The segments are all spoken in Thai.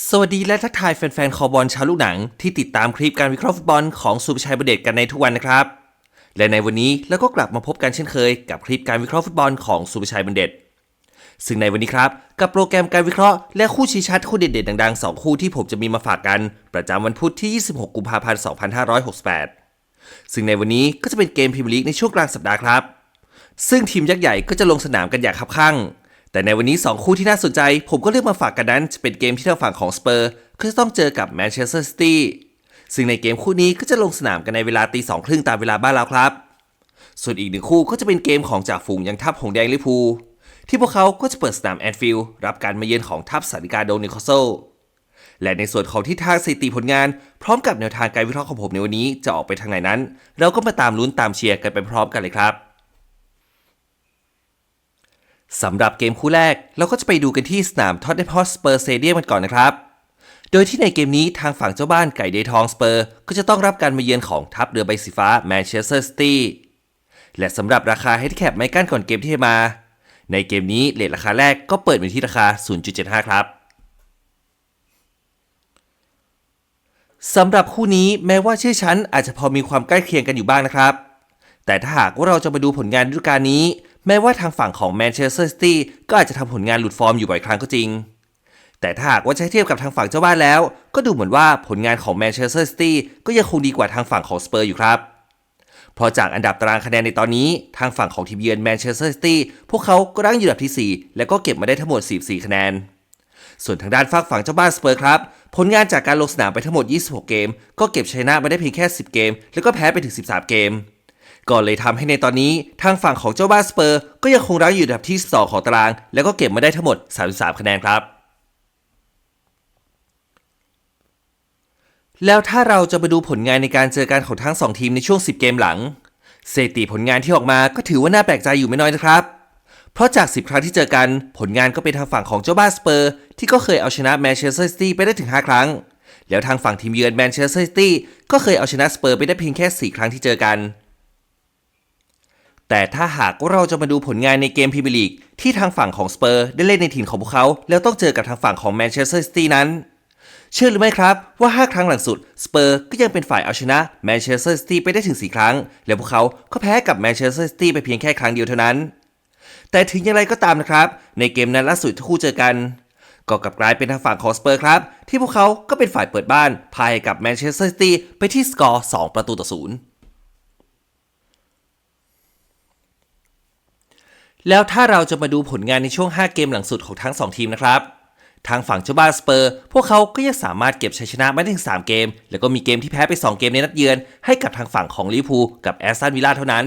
สวัสดีและทักทายแฟนๆคอบอลชาวลูกหนัง ที่ติดตามคลิปการวิเคราะห์ฟุตบอลของสุภชัยประเดชกันในทุกวันนะครับ และในวันนี้เราก็กลับมาพบกันเช่นเคย กับคลิปการวิเคราะห์ฟุตบอลของสุภชัยบัณฑิตซึ่งในวันนี้ครับ กับโปรแกรมการวิเคราะห์และคู่ชี้ชัดคู่เด็ดๆดังๆ 2 คู่ที่ผมจะมีมาฝากกัน ประจำวันพุธที่ 26 กุมภาพันธ์ 2568 ซึ่งในวันนี้ก็จะเป็นเกมพรีเมียร์ลีกในช่วงกลางสัปดาห์ครับ ซึ่งทีมยักษ์ใหญ่ก็จะลงสนามกันอย่างคับคั่ง แต่ในวันนี้ 2 คู่ที่น่าสนใจ ผมก็เลือกมาฝากกันนั้นจะเป็นเกมที่ทางฝั่งของสเปอร์ก็จะต้องเจอกับแมนเชสเตอร์ซิตี้ซึ่งในเกมคู่นี้ก็จะลงสนามกันในเวลาตีสองครึ่งตามเวลาบ้านเราครับ ส่วนอีกหนึ่งคู่ก็จะเป็นเกมของจ่าฝูงยังทัพหงแดงลิพูที่พวกเขาก็จะเปิดสนามแอนฟิลด์รับการมาเยือนของทัพสาริกาโดนิโคาโซและในส่วนของที่ทางสถิติผลงาน พร้อมกับแนวทางการวิเคราะห์ของผมในวันนี้จะออกไปทางไหนนั้น เราก็มาตามลุ้นตามเชียร์กันไปพร้อมกันเลยครับ สำหรับเกมคู่แรกเราก็จะไปดูกันที่สนามท็อตเทนฮอสเปอร์สเตเดียมกันก่อนนะครับ โดยที่ในเกมนี้ทางฝั่งเจ้าบ้านไก่เดทองสเปอร์ก็จะต้องรับการมาเยือนของทัพเรือใบสีฟ้าแมนเชสเตอร์ซิตี้และสำหรับราคาให้ที่แคปไม่กั้นก่อนเกมที่ให้มา ในเกมนี้เลทราคาแรกก็เปิดอยู่ที่ราคา 0.75 ครับสำหรับคู่นี้แม้ว่าชื่อชั้นอาจจะพอมีความใกล้เคียงกันอยู่บ้างนะครับ แต่ถ้าหากว่าเราจะมาดูผลงานฤดูกาลนี้ แม้ว่าทางฝั่งของแมนเชสเตอร์ซิตี้ก็อาจจะทำผลงานหลุดฟอร์มอยู่บ่อยครั้งก็จริง แต่ถ้าหากว่าให้เทียบกับทางฝั่งเจ้าบ้านแล้ว ก็ดูเหมือนว่าผลงานของแมนเชสเตอร์ซิตี้ก็ยังคงดีกว่าทางฝั่งของสเปอร์อยู่ครับ เพราะจากอันดับตารางคะแนนในตอนนี้ ทางฝั่งของทีมเยือนแมนเชสเตอร์ซิตี้พวกเขาก็รั้งอยู่อันดับที่ 4 และก็เก็บมาได้ทั้งหมด 44 คะแนน ส่วนทางด้านฝากฝั่งเจ้าบ้านสเปอร์ครับผลงานจากการลงสนามไปทั้งหมด 26 เกม ก็เก็บชนะมาได้เพียงแค่ 10 เกม แล้วก็แพ้ไปถึง 13 เกม ก็เลยทำให้ในตอนนี้ทางฝั่งของเจ้าบ้านสเปอร์ ก็ยังคงรั้งอยู่อันดับที่ 2 ของตาราง แล้วก็เก็บมาได้ทั้งหมด 33 คะแนนครับ แล้วถ้าเราจะมาดูผลงานในการเจอกันของทั้ง 2 ทีมในช่วง 10 เกมหลังสถิติผลงานที่ออกมาก็ถือว่าน่าแปลกใจอยู่ไม่น้อยนะครับ เพราะจาก 10 ครั้งที่เจอกัน ผลงานก็เป็นทางฝั่งของเจ้าบ้านสเปอร์ ที่ก็เคยเอาชนะแมนเชสเตอร์ซิตี้ไปได้ถึง 5 ครั้ง แล้วทางฝั่งทีมเยือนแมนเชสเตอร์ซิตี้ก็เคยเอาชนะสเปอร์ไปได้เพียงแค่ 4 ครั้งที่เจอกัน แต่ถ้าหากว่าเราจะมาดูผลงานในเกมพรีเมียร์ลีกที่ทางฝั่งของสเปอร์ได้เล่นในถิ่นของพวกเขา แล้วต้องเจอกับทางฝั่งของแมนเชสเตอร์ซิตี้นั้น เชื่อหรือไม่ครับว่า 5 ครั้งหลังสุดสเปอร์ก็ยังเป็นฝ่ายเอาชนะแมนเชสเตอร์ซิตี้ไปได้ถึง 4 ครั้ง แล้วพวกเขาก็แพ้กับแมนเชสเตอร์ซิตี้ไปเพียงแค่ครั้งเดียวเท่านั้น แต่ถึงอย่างไรก็ตามนะครับ ในเกมนั้นล่าสุดที่คู่เจอกันก็กลับกลายเป็นทางฝั่งของสเปอร์ครับ ที่พวกเขาก็เป็นฝ่ายเปิดบ้านพายกับแมนเชสเตอร์ซิตี้ไปที่สกอร์ 2 ประตูต่อศูนย์ แล้วถ้าเราจะมาดูผลงานในช่วง 5 เกมหลังสุดของทั้ง 2 ทีมนะครับ ทางฝั่งเจ้าบ้านสเปอร์ พวกเขาก็ยังสามารถเก็บชัยชนะมาได้ถึง 3 เกม แล้วก็มีเกมที่แพ้ไป 2 เกมในนัดเยือน ให้กับทางฝั่งของลิเวอร์พูลกับแอสตันวิลล่าเท่านั้น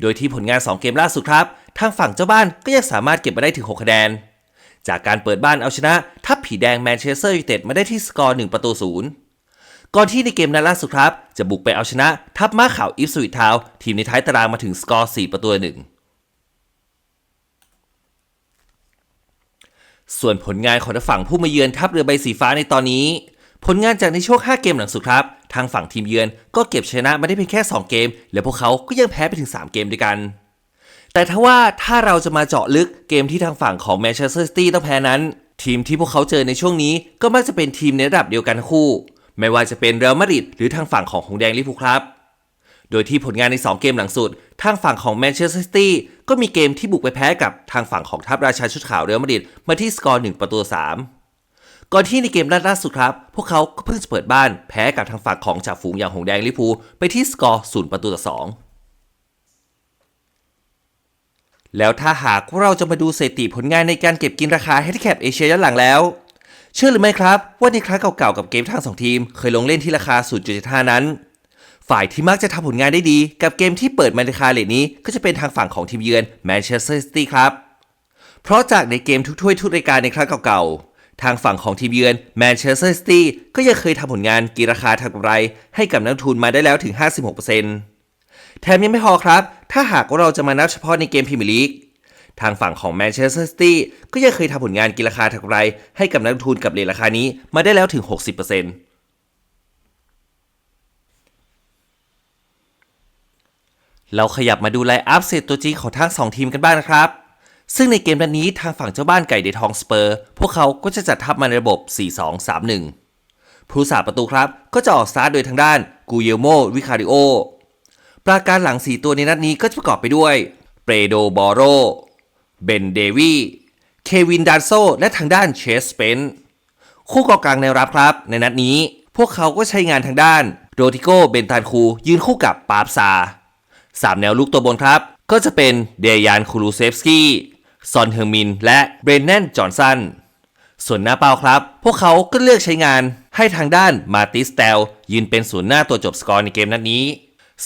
โดยที่ผลงาน 2 เกมล่าสุดครับ ทางฝั่งเจ้าบ้านก็ยังสามารถเก็บมาได้ถึง 6 คะแนน จากการเปิดบ้านเอาชนะ ทัพผีแดงแมนเชสเตอร์ยูไนเต็ดมาได้ที่สกอร์1ประตูศูนย์ก่อนที่ในเกมนัดล่าสุดครับ จะบุกไปเอาชนะ ทัพม้าขาวอิฟสวิตทาวทีมในท้ายตารางมาถึงสกอร์4ประตูหนึ่ง ส่วนผลงานของทางฝั่งผู้มาเยือนทัพเรือใบสีฟ้าในตอนนี้ ผลงานจากในช่วง 5 เกมหลังสุดครับ ทางฝั่งทีมเยือนก็เก็บชนะมาได้เพียงแค่ 2 เกม และพวกเขาก็ยังแพ้ไปถึง 3 เกมด้วยกัน แต่ถ้าว่าถ้าเราจะมาเจาะลึกเกมที่ทางฝั่งของแมนเชสเตอร์ซิตี้ต้องแพ้นั้น ทีมที่พวกเขาเจอในช่วงนี้ก็มักจะเป็นทีมในระดับเดียวกันทั้งคู่ ไม่ว่าจะเป็นเรอัลมาดริดหรือทางฝั่งของหงแดงลิเวอร์พูลครับโดยที่ผลงานใน 2 เกมหลังสุด ทางฝั่งของแมนเชสเตอร์ซิตี้ ก็มีเกมที่บุกไปแพ้กับทางฝั่งของทัพราชาชุดขาวเรอัลมาดริดมาที่สกอร์1ประตู3ก่อนที่ในเกมนัดล่าสุดครับ พวกเขาก็เพิ่งจะเปิดบ้านแพ้กับทางฝั่งของจ่าฝูงอย่างหงแดงลิพูไปที่สกอร์0ประตูต่อ2แล้วถ้าหากเราจะมาดูสถิติผลงานในการเก็บกินราคาให้ที่แคปเอเชียย้อนหลังแล้ว เชื่อหรือไม่ครับ ว่าในครั้งเก่าๆกับเกมทั้งสองทีม เคยลงเล่นที่ราคา 0.75 นั้น ฝ่ายที่มักจะทำผลงานได้ดี กับเกมที่เปิดมาในคาเลทนี้ ก็จะเป็นทางฝั่งของทีมเยือนแมนเชสเตอร์ซิตี้ครับ เพราะจากในเกมทุกถ้วยทุกรายการในครั้งเก่าๆ ทางฝั่งของทีมเยือนแมนเชสเตอร์ซิตี้ก็ยังเคยทำผลงานกีราคาทางกำไร ให้กับนักทุนมาได้แล้วถึง 56%แถมยังไม่พอครับ ถ้าหากว่าเราจะมานับเฉพาะในเกมพรีเมียร์ลีกทางฝั่งของแมนเชสเตอร์ซิตี้ก็ยังเคยทำผลงานกีราคาทางกำไร ให้กับนักทุนกับเลราคานี้มาได้แล้วถึง 60% เราขยับมาดูไลน์อัพเซตตัวจริงของทั้ง 2 ทีมกันบ้างนะครับ ซึ่งในเกมนัดนี้ทางฝั่งเจ้าบ้านไก่เดทองสเปอร์ พวกเขาก็จะจัดทัพมาในระบบ 4-2-3-1 ผู้สาประตูครับ ก็จะออกสตาร์ทโดยทางด้านกูเยลโมวิคาริโอ ปราการหลัง 4 ตัวในนัดนี้ก็จะประกอบไปด้วยเปรโดบอโร เบนเดวีเควินดานโซ และทางด้านเชสเปน คู่กองกลางแนวรับครับ ในนัดนี้ พวกเขาก็ใช้งานทางด้านโรติโก เบนตานคู ยืนคู่กับปาบซา สามแนวลุกตัวบนครับ ก็จะเป็นเดยานคูลูเซฟสกี้ซอนเฮอร์มิน และเบรนแนนจอห์นสันส่วนหน้าเป้าครับ พวกเขาก็เลือกใช้งานให้ทางด้านมาติสเตลยืนเป็นศูนย์หน้าตัวจบสกอร์ในเกมนัดนี้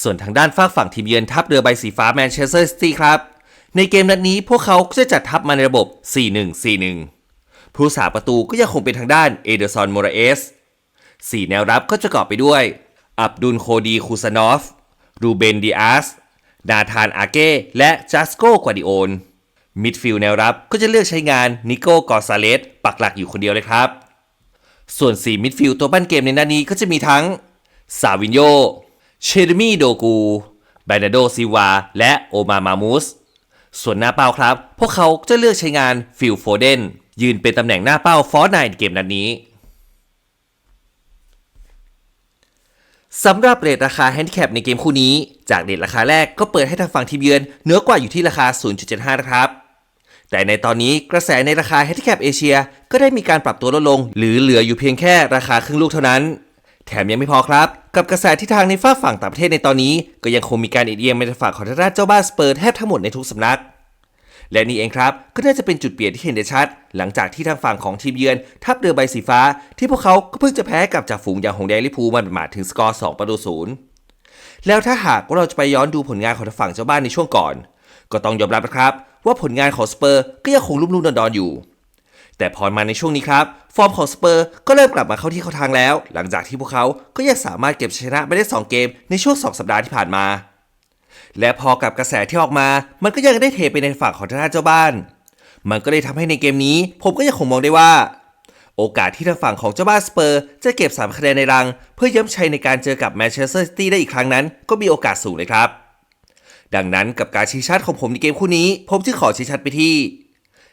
ส่วนทางด้านฝากฝั่งทีมเยือนทัพเรือใบสีฟ้าแมนเชสเตอร์ซิตี้ครับ ในเกมนัดนี้พวกเขาก็จะจัดทัพมาในระบบ 4-1-4-1 ผู้สาประตูก็ยังคงเป็นทางด้านเอเดอร์ซอนโมราเอสสี่แนวรับก็จะประกอบไปด้วย อับดุลโคดีคูซานอฟ รูเบนดิอาสนาธานอาเก้และจัสโกกวาดิโอนมิดฟิลด์แนวรับก็จะเลือกใช้งานนิโก้กอซาเลสปักหลักอยู่คนเดียวเลยครับ ส่วน 4 มิดฟิลด์ตัวปั้นเกมในนัดนี้ก็จะมีทั้งซาวินโยเชเดมีโดกูแบนาโดซิวา และโอมามามูส ส่วนหน้าเป้าครับ พวกเขาจะเลือกใช้งานฟิลโฟเดนยืนเป็นตำแหน่งหน้าเป้าฟอร์ไนในเกมนัดนี้ สำหรับเรทราคาแฮนดิแคปในเกมคู่นี้ จากเรทราคาแรกก็เปิดให้ทางฝั่งทีมเยือนเหนือกว่าอยู่ที่ราคา 0.75 นะครับ แต่ในตอนนี้กระแสในราคาแฮนดิแคปเอเชียก็ได้มีการปรับตัวลดลง หรือเหลืออยู่เพียงแค่ราคาครึ่งลูกเท่านั้น แถมยังไม่พอครับ กับกระแสที่ทางในฝ้าฝั่งต่างประเทศในตอนนี้ ก็ยังคงมีการเอียงไปทางฝั่งของทางด้านเจ้าบ้านสเปอร์แทบทั้งหมดในทุกสำนัก และนี่เองครับ ก็น่าจะเป็นจุดเปลี่ยนที่เห็นได้ชัด หลังจากที่ทางฝั่งของทีมเยือน ทัพเรือใบสีฟ้า ที่พวกเขาก็เพิ่งจะแพ้กับจากฝูงอย่างหงแดงลิพูมาหมาดๆถึงสกอร์2ประตูศูนย์แล้วถ้าหากว่าเราจะไปย้อนดูผลงานของทางฝั่งเจ้าบ้านในช่วงก่อน ก็ต้องยอมรับนะครับ ว่าผลงานของสเปอร์ก็ยังคงลุ่มๆดอนๆอยู่ แต่พอมาในช่วงนี้ครับ ฟอร์มของสเปอร์ก็เริ่มกลับมาเข้าที่เข้าทางแล้ว หลังจากที่พวกเขาก็ยังสามารถเก็บชัยชนะไปได้ 2 เกมในช่วง 2 สัปดาห์ที่ผ่านมา และพอกับกระแสที่ออกมา มันก็ยังได้เทไปในฝั่งของทางด้านเจ้าบ้าน มันก็เลยทำให้ในเกมนี้ ผมก็ยังคงมองได้ว่า โอกาสที่ทางฝั่งของเจ้าบ้านสเปอร์ จะเก็บ3คะแนนในรัง เพื่อย้ำชัยในการเจอกับแมนเชสเตอร์ซิตี้ได้อีกครั้งนั้น ก็มีโอกาสสูงเลยครับ ดังนั้นกับการชี้ชัดของผมในเกมคู่นี้ ผมจึงขอชี้ชัดไปที่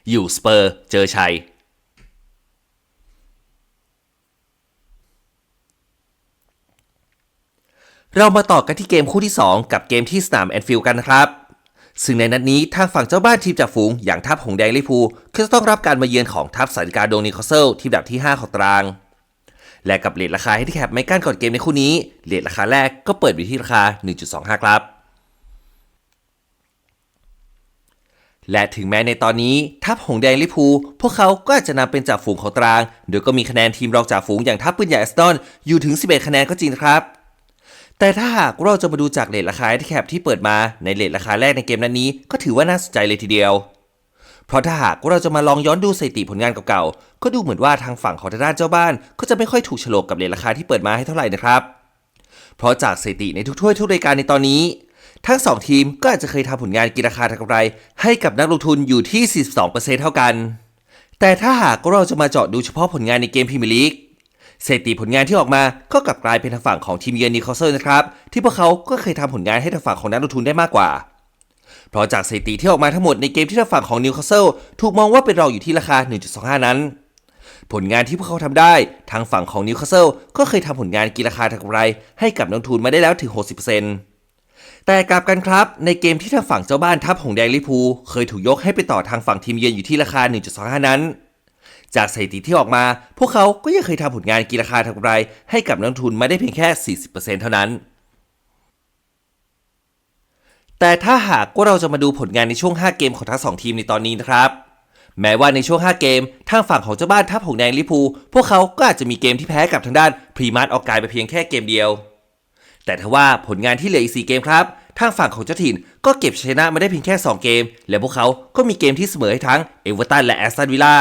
อยู่สเปอร์เจอชัย เรามาต่อกันที่เกมคู่ที่ 2 กับเกมที่สนามแอนฟิลด์กันนะครับ ซึ่งในนัดนี้ทางฝั่งเจ้าบ้านทีมจากฝูงอย่างทัพหงแดงลิพูก็จะต้องรับการมาเยือนของทัพสาริกาโดนิคอเซลทีมดับที่ 5 ของตาราง และกับเลทราคาให้ที่แคปไม่กั้นก่อนเกมในคู่นี้เลทราคาแรกก็เปิดอยู่ที่ราคา 1.25 ครับ และถึงแม้ในตอนนี้ทัพหงแดงลิพูพวกเขาก็อาจจะนำเป็นจ่าฝูงของตาราง โดยก็มีคะแนนทีมรองจ่าฝูงอย่างทัพปืนใหญ่แอสตันอยู่ถึง 11 คะแนนก็จริงครับ แต่ถ้าหากเราจะมาดูจากเลทราคาที่แคปที่เปิดมาในเลทราคาแรกในเกมนั้นนี้ ก็ถือว่าน่าสนใจเลยทีเดียว เพราะถ้าหากเราจะมาลองย้อนดูสถิติผลงานเก่าๆ ก็ดูเหมือนว่าทางฝั่งของทางด้านเจ้าบ้าน ก็จะไม่ค่อยถูกโฉลกกับเลทราคาที่เปิดมาให้เท่าไหร่นะครับ เพราะจากสถิติในทุกถ้วยทุกรายการในตอนนี้ ทั้ง 2 ทีมก็อาจจะเคยทำผลงานกินราคาทางกำไร ให้กับนักลงทุนอยู่ที่ 42%เท่ากัน แต่ถ้าหากเราจะมาเจาะดูเฉพาะผลงานในเกมพรีเมียร์ลีก สถิติผลงานที่ออกมาก็กลับกลายเป็นทางฝั่งของทีมเยือนนิวคาสเซิลนะครับที่พวกเขาก็เคยทำผลงานให้ทางฝั่งของนักลงทุนได้มากกว่า เพราะจากสถิติที่ออกมาทั้งหมดในเกมที่ทางฝั่งของนิวคาสเซิลถูกมองว่าเป็นรองอยู่ที่ราคา 1.25 นั้น ผลงานที่พวกเขาทำได้ทางฝั่งของนิวคาสเซิลก็เคยทำผลงานกินราคาทางกำไร ให้กับนักลงทุนมาได้แล้วถึง 60%แต่กลับกันครับในเกมที่ทางฝั่งเจ้าบ้านทัพหงแดงลิพู เคยถูกยกให้ไปต่อทางฝั่งทีมเยือนอยู่ที่ราคา 1.25 นั้น จากสถิติที่ออกมา พวกเขาก็ยังเคยทำผลงานกินราคาทางกำไรให้กับนักทุนมาได้เพียงแค่ 40%เท่านั้น แต่ถ้าหากว่าเราจะมาดูผลงานในช่วง 5 เกมของทั้ง 2 ทีมในตอนนี้นะครับ แม้ว่าในช่วง 5 เกม ทางฝั่งของเจ้าบ้านทัพหงแดงลิพู พวกเขาก็อาจจะมีเกมที่แพ้กับทางด้านพรีมาร์ตออกกายไปเพียงแค่เกมเดียว แต่ทว่าผลงานที่เหลืออีก 4 เกมครับทางฝั่งของเจ้าถิ่นก็เก็บชัยชนะมาได้เพียงแค่ 2 เกม และพวกเขาก็มีเกมที่เสมอให้ทั้งเอเวอร์ตันและแอสตันวิลล่า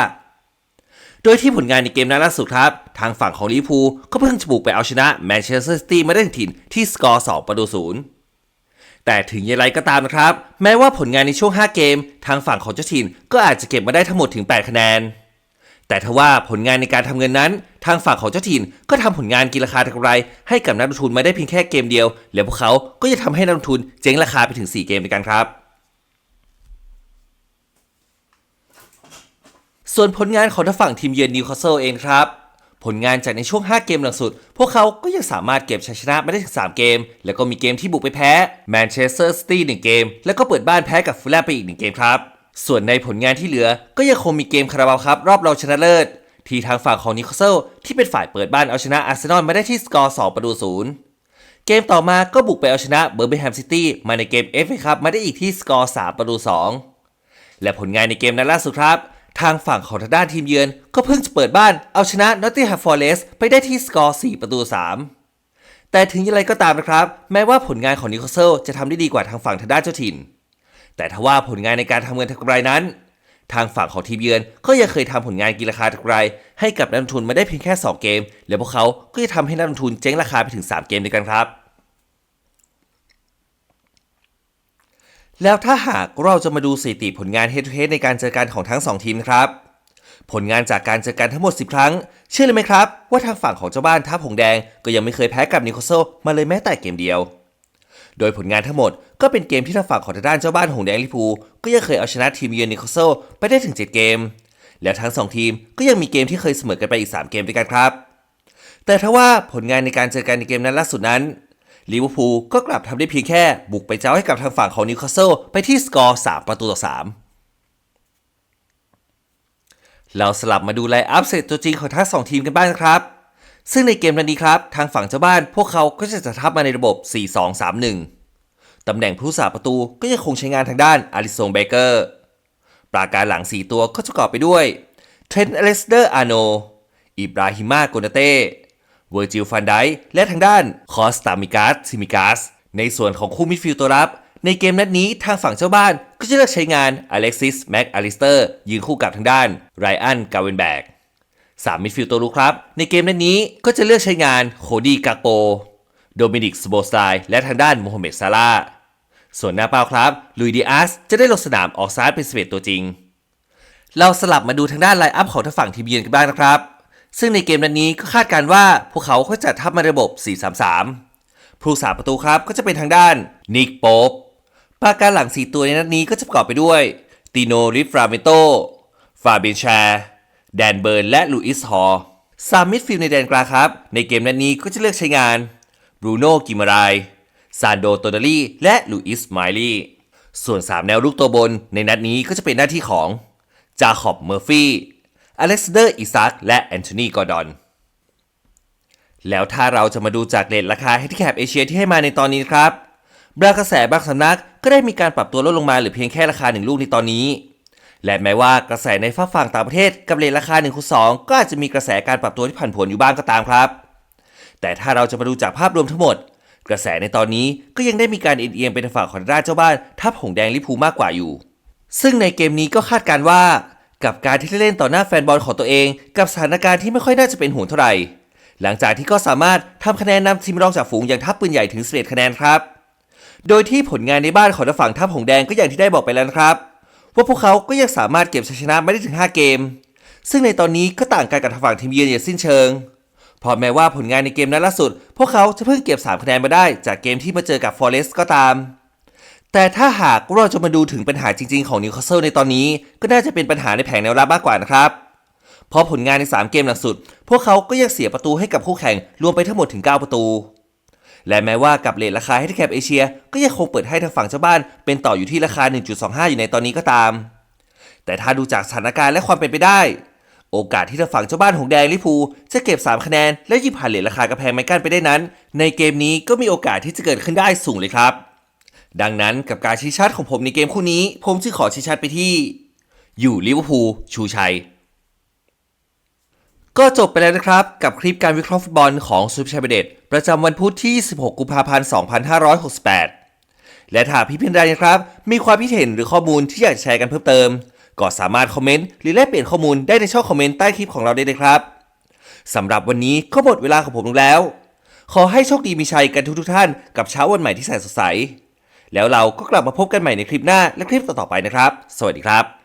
โดยที่ผลงานในเกมนัดล่าสุดครับ ทางฝั่งของลิพูก็เพิ่งจะบุกไปเอาชนะแมนเชสเตอร์ซิตี้มาได้ถิ่นที่สกอร์ 2 ประตูศูนย์แต่ถึงอย่างไรก็ตามนะครับ แม้ว่าผลงานในช่วง 5 เกม ทางฝั่งของเจ้าถิ่นก็อาจจะเก็บมาได้ทั้งหมดถึง 8 คะแนน แต่ทว่าผลงานในการทำเงินนั้น ทางฝั่งของเจ้าถิ่นก็ทำผลงานกินราคาทางกำไร ให้กับนักลงทุนมาได้เพียงแค่เกมเดียว แล้วพวกเขาก็จะทำให้นักลงทุนเจ๊งราคาไปถึง 4 เกมด้วยกันครับ ส่วนผลงานของทางฝั่งทีมเยือนนิวคาสเซิลเองครับ ผลงานจากในช่วง 5 เกมหลังสุด พวกเขาก็ยังสามารถเก็บชัยชนะมาได้ถึง 3 เกม แล้วก็มีเกมที่บุกไปแพ้แมนเชสเตอร์ซิตี้1เกม แล้วก็เปิดบ้านแพ้กับฟูลแลมไปอีก1เกมครับ ส่วนในผลงานที่เหลือก็ยังคงมีเกมคาราบาวครับรอบรองชนะเลิศที่ทางฝั่งของนิวคาสเซิลที่เป็นฝ่ายเปิดบ้านเอาชนะอาร์เซนอลมาได้ที่สกอร์ 2 ประตูศูนย์เกมต่อมาก็บุกไปเอาชนะเบอร์เบแฮมซิตี้มาในเกม FA ครับมาได้อีกที่สกอร์ 3 ประตู 2 และผลงานในเกมนั้นล่าสุดครับ ทางฝั่งของทางด้านทีมเยือน ก็เพิ่งจะเปิดบ้านเอาชนะนอตติงแฮมฟอร์เรสไปได้ที่สกอร์ 4 ประตู 3 แต่ถึงอย่างไรก็ตามนะครับ แม้ว่าผลงานของนิวคเซลจะทำได้ดีกว่าทางฝั่งทางด้านเจ้าถิ่น แต่ทว่าผลงานในการทำเงินทางกำไรนั้น ทางฝั่งของทีมเยือนก็ยังเคยทำผลงานกินราคาทางกำไร ให้กับนักลงทุนมาได้เพียงแค่ 2 เกม และพวกเขาก็จะทำให้นักลงทุนเจ๊งราคาไปถึง 3 เกมด้วยกันครับ แล้วถ้าหากเราจะมาดูสถิติผลงาน head to head ในการเจอกันของทั้ง 2 ทีมครับ ผลงานจากการเจอกันทั้งหมด 10 ครั้ง เชื่อเลยไหมครับ ว่าทางฝั่งของเจ้าบ้านท่าผงแดงก็ยังไม่เคยแพ้กับนิวคาสเซิลมาเลยแม้แต่เกมเดียว โดยผลงานทั้งหมดก็เป็นเกมที่ทางฝั่งของทางด้านเจ้าบ้านหงแดงลิพูก็ยังเคยเอาชนะทีมเยือนนิวคาสเซิลไปได้ถึง 7 เกม และทั้ง 2 ทีมก็ยังมีเกมที่เคยเสมอกันไปอีก 3 เกมด้วยกันครับ แต่ถ้าว่าผลงานในการเจอกันในเกมนั้นล่าสุดนั้น ลิเวอร์พูลก็กลับทำได้เพียงแค่บุกไปเจ้าให้กับทางฝั่งของนิวคาสเซิลไปที่สกอร์ 3 ประตูต่อ 3 เราสลับมาดูไลน์อัพเซตตัวจริงของทั้งสองทีมกันบ้างนะครับ ซึ่งในเกมนี้ครับ ทางฝั่งเจ้าบ้านพวกเขาก็จะจัดทัพมาในระบบ 4-2-3-1 ตำแหน่งผู้สาประตูก็ยังคงใช้งานทางด้านอาริสงเบเกอร์ปราการหลัง 4 ตัวก็จะประกอบไปด้วยเทรนต์อเลสเดอร์อาโนอิบราฮิมาโกนาเต้ เวอร์จิลฟันไดและทางด้านคอสตามิกาสซิมิกาสในส่วนของคู่มิดฟิลด์ตัวรับ ในเกมนัดนี้ทางฝั่งเจ้าบ้านก็จะเลือกใช้งานอเล็กซิสแม็กอลิสเตอร์ยืนคู่กับทางด้านไรอันกาเวนแบกสามมิดฟิลด์ตัวรุกครับ ในเกมนัดนี้ก็จะเลือกใช้งานโคดี้กาโป โดมินิกสโบสไตล์และทางด้านโมฮัมเหม็ดซาลาส่วนหน้าเป้าครับลุยดิอาสจะได้ลงสนามออกซ้ายเป็นสเปตัวจริง เราสลับมาดูทางด้านไลน์อัพของทางฝั่งทีมเยือนกันบ้างนะครับ ซึ่งในเกมนัดนี้ก็คาดการณ์ว่าพวกเขาก็จะทับมาระบบ 4-3-3 ผู้สาประตูครับก็จะเป็นทางด้านนิกโป๊ปปราการหลัง 4 ตัวในนัดนี้ก็จะประกอบไปด้วยติโนริฟราเมโตฟาเบนแชร์แดนเบิร์นและลูอิสฮอร์สามมิดฟิลในแดนกลางครับ ในเกมนัดนี้ก็จะเลือกใช้งานบรูโน่กิมารายซานโดโตนาลีและลูอิสไมลี่ส่วน 3 แนวลูกตัวบนในนัดนี้ก็จะเป็นหน้าที่ของจาคอบเมอร์ฟี่ อเล็กซานเดอร์อิซักและแอนโทนีกอร์ดอน แล้วถ้าเราจะมาดูจากเลทราคา h ฮ n d i c a p เอเชียที่ให้มาในตอนนี้ครับบรากระแสบางสำนักก็ได้มีการปรับตัวลดลงมาเหรือเพียงแค่ราคา 1 ลูกในตอนนี้ และแม้ว่ากระแสในฝั่งฝั่งต่างประเทศกับเลทราคา1คูณ2ก็อาจจะมีกระแสการปรับตัวที่ผันผวนอยู่บ้างก็ตามครับ แต่ถ้าเราจะมาดูจากภาพรวมทั้งหมด กระแสในตอนนี้ก็ยังได้มีการเอียงๆเป็นทางฝั่งของด้านเจ้าบ้านทัพหงแดงลิพูมากกว่าอยู่ ซึ่งในเกมนี้ก็คาดการณ์ว่า กับการที่ได้เล่นต่อหน้าแฟนบอลของตัวเอง กับสถานการณ์ที่ไม่ค่อยน่าจะเป็นห่วงเท่าไหร่ หลังจากที่ก็สามารถทำคะแนนนำทีมรองจากฝูงอย่างทัพปืนใหญ่ถึง11คะแนนครับ โดยที่ผลงานในบ้านของทางฝั่งทัพหงแดงก็อย่างที่ได้บอกไปแล้วนะครับ ว่าพวกเขาก็ยังสามารถเก็บชัยชนะไม่ได้ถึง 5 เกม ซึ่งในตอนนี้ก็ต่างกันกับทางฝั่งทีมเยือนอย่างสิ้นเชิงเพราะแม้ว่าผลงานในเกมนัดล่าสุด พวกเขาจะเพิ่งเก็บ 3 คะแนนมาได้จากเกมที่มาเจอกับฟอเรสต์ก็ตาม แต่ถ้าหากเราจะมาดูถึงปัญหาจริงๆของนิวคาสเซิลในตอนนี้ ก็น่าจะเป็นปัญหาในแผงแนวรับมากกว่านะครับเพราะผลงานใน 3 เกมหลังสุด พวกเขาก็ยังเสียประตูให้กับคู่แข่งรวมไปทั้งหมดถึง 9 ประตู และแม้ว่ากับเลทราคาให้ที่แคปเอเชีย ก็ยังคงเปิดให้ทางฝั่งเจ้าบ้าน เป็นต่ออยู่ที่ราคา 1.25 อยู่ในตอนนี้ก็ตาม แต่ถ้าดูจากสถานการณ์และความเป็นไปได้ โอกาสที่ทางฝั่งเจ้าบ้านหงแดงลิพูจะเก็บ 3 คะแนน และยิบผ่านเหรียญราคากระแพงไมกันไปได้นั้น ในเกมนี้ก็มีโอกาสที่จะเกิดขึ้นได้สูงเลยครับ ดังนั้นกับการชี้ชัดของผมในเกมคู่นี้ ผมจึงขอชี้ชัดไปที่ อยู่ลิเวอร์พูลชูชัย ก็จบไปแล้วนะครับ กับคลิปการวิเคราะห์ฟุตบอลของซูเปอร์ชัยเดชประจำวันพุธที่ 16 กุมภาพันธ์ 2568 และถ้าพี่เพื่อนใดนะครับ มีความคิดเห็นหรือข้อมูลที่อยากแชร์กันเพิ่มเติม ก็สามารถคอมเมนต์หรือแลกเปลี่ยนข้อมูลได้ในช่องคอมเมนต์ใต้คลิปของเราได้เลยครับสำหรับวันนี้ก็หมดเวลาของผมลงแล้ว ขอให้โชคดีมีชัยกันทุกๆท่านกับเช้าวันใหม่ที่แสนสดใส แล้วเราก็กลับมาพบกันใหม่ในคลิปหน้าและคลิปต่อๆไปนะครับ สวัสดีครับ